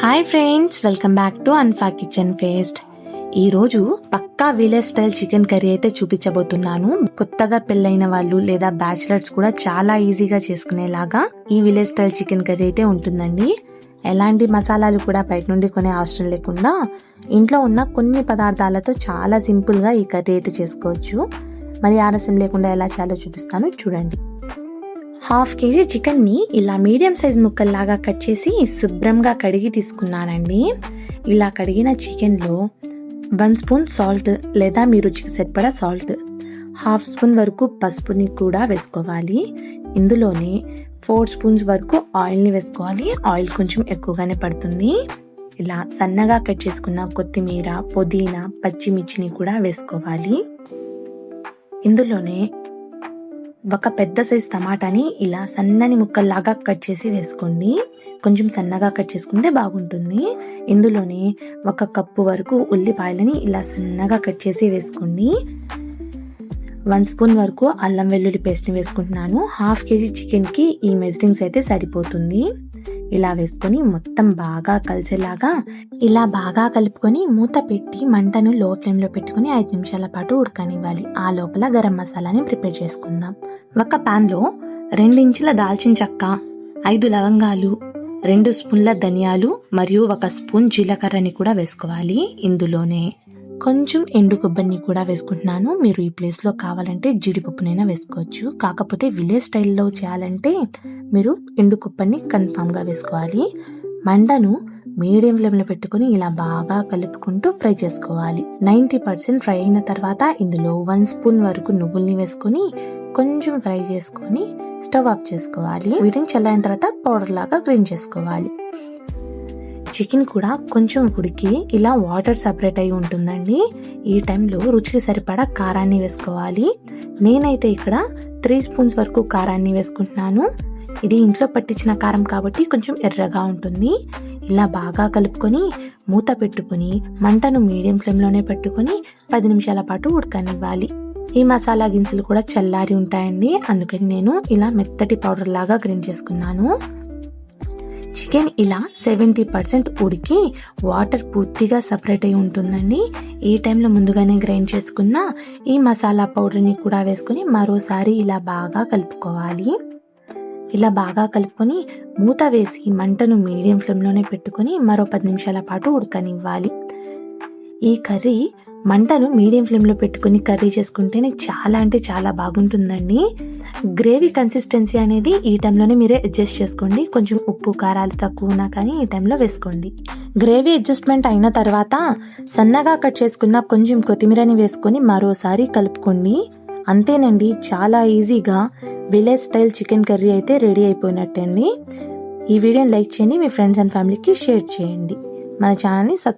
Hi friends welcome back to అన్ఫా kitchen fest ఈరోజు పక్కా village style chicken curry అయితే చూపించబోతున్నాను. కొత్తగా పెళ్ళైన వాళ్ళు లేదా బ్యాచిలర్స్ కూడా చాలా ఈజీగా చేసుకునేలాగా ఈ విలేజ్ స్టైల్ చికెన్ కర్రీ అయితే ఉంటుందండి. ఎలాంటి మసాలాలు కూడా బయట నుండి కొనే అవసరం లేకుండా ఇంట్లో ఉన్న కొన్ని పదార్థాలతో చాలా సింపుల్గా ఈ కర్రీ అయితే చేసుకోవచ్చు. మరి ఆలస్యం లేకుండా ఎలా చేయాలో చూపిస్తాను. చూడండి. హాఫ్ కేజీ చికెన్ని ఇలా మీడియం సైజ్ ముక్కల్లాగా కట్ చేసి శుభ్రంగా కడిగి తీసుకున్నానండి. ఇలా కడిగిన చికెన్లో వన్ స్పూన్ సాల్ట్ లేదా మీ రుచికి సరిపడా సాల్ట్ హాఫ్ స్పూన్ వరకు పసుపుని కూడా వేసుకోవాలి. ఇందులోనే ఫోర్ స్పూన్స్ వరకు ఆయిల్ని వేసుకోవాలి. ఆయిల్ కొంచెం ఎక్కువగానే పడుతుంది. ఇలా సన్నగా కట్ చేసుకున్న కొత్తిమీర పుదీనా పచ్చిమిర్చిని కూడా వేసుకోవాలి. ఇందులోనే ఒక పెద్ద సైజ్ టమాటాని ఇలా సన్నని ముక్కల్లాగా కట్ చేసి వేసుకోండి. కొంచెం సన్నగా కట్ చేసుకుంటే బాగుంటుంది. ఇందులోనే ఒక కప్పు వరకు ఉల్లిపాయలని ఇలా సన్నగా కట్ చేసి వేసుకోండి. వన్ స్పూన్ వరకు అల్లం వెల్లుల్లి పేస్ట్ని వేసుకుంటున్నాను. హాఫ్ కేజీ చికెన్కి ఈ మెజరింగ్స్ అయితే సరిపోతుంది. ఇలా వేసుకొని మొత్తం బాగా కలిసేలాగా ఇలా బాగా కలుపుకొని మూత పెట్టి మంటను లో ఫ్లేమ్లో పెట్టుకుని ఐదు నిమిషాల పాటు ఉడకనివ్వాలి. ఆ లోపల గరం మసాలాని ప్రిపేర్ చేసుకుందాం. ఒక ప్యాన్లో రెండించుల దాల్చిన చెక్క ఐదు లవంగాలు రెండు స్పూన్ల ధనియాలు మరియు ఒక స్పూన్ జీలకర్రని కూడా వేసుకోవాలి. ఇందులోనే కొంచెం ఎండు కొబ్బరిని కూడా వేసుకుంటున్నాను. మీరు ఈ ప్లేస్లో కావాలంటే జీడిపప్పునైనా వేసుకోవచ్చు. కాకపోతే విలేజ్ స్టైల్లో చేయాలంటే మీరు ఎండు కొబ్బరిని కన్ఫామ్గా వేసుకోవాలి. మండను మీడియం ఫ్లేమ్లో పెట్టుకుని ఇలా బాగా కలుపుకుంటూ ఫ్రై చేసుకోవాలి. నైంటీ పర్సెంట్ ఫ్రై అయిన తర్వాత ఇందులో వన్ స్పూన్ వరకు నువ్వుల్ని వేసుకొని కొంచెం ఫ్రై చేసుకొని స్టవ్ ఆఫ్ చేసుకోవాలి. వీటిని చల్లారిన తర్వాత పౌడర్ లాగా గ్రైండ్ చేసుకోవాలి. చికెన్ కూడా కొంచెం ఉడికి ఇలా వాటర్ సపరేట్ అయి ఉంటుందండి. ఈ టైంలో రుచికి సరిపడా కారాన్ని వేసుకోవాలి. నేనైతే ఇక్కడ త్రీ స్పూన్స్ వరకు కారాన్ని వేసుకుంటున్నాను. ఇది ఇంట్లో పట్టించిన కారం కాబట్టి కొంచెం ఎర్రగా ఉంటుంది. ఇలా బాగా కలుపుకొని మూత పెట్టుకొని మంటను మీడియం ఫ్లేమ్లోనే పెట్టుకొని పది నిమిషాల పాటు ఉడకనివ్వాలి. ఈ మసాలా గింజలు కూడా చల్లారి ఉంటాయండి. అందుకని నేను ఇలా మెత్తటి పౌడర్ లాగా గ్రైండ్ చేసుకున్నాను. చికెన్ ఇలా సెవెంటీ పర్సెంట్ ఉడికి వాటర్ పూర్తిగా సపరేట్ అయి ఉంటుందండి. ఈ టైంలో ముందుగానే గ్రైండ్ చేసుకున్న ఈ మసాలా పౌడర్ని కూడా వేసుకొని మరోసారి ఇలా బాగా కలుపుకోవాలి. ఇలా బాగా కలుపుకొని మూత వేసి మంటను మీడియం ఫ్లేమ్లోనే పెట్టుకొని మరో పది నిమిషాల పాటు ఉడకనివ్వాలి. ఈ కర్రీ మంటను మీడియం ఫ్లేమ్లో పెట్టుకుని కర్రీ చేసుకుంటేనే చాలా అంటే చాలా బాగుంటుందండి. గ్రేవీ కన్సిస్టెన్సీ అనేది ఈ టైంలోనే మీరే అడ్జస్ట్ చేసుకోండి. కొంచెం ఉప్పు కారాలు తక్కువ ఉన్నా కానీ ఈ టైంలో వేసుకోండి. గ్రేవీ అడ్జస్ట్మెంట్ అయిన తర్వాత సన్నగా కట్ చేసుకున్న కొంచెం కొత్తిమీరని వేసుకొని మరోసారి కలుపుకోండి. అంతేనండి చాలా ఈజీగా విలేజ్ స్టైల్ చికెన్ కర్రీ అయితే రెడీ అయిపోయినట్టండి. ఈ వీడియోని లైక్ చేయండి మీ ఫ్రెండ్స్ అండ్ ఫ్యామిలీకి షేర్ చేయండి. మన ఛానల్ని సబ్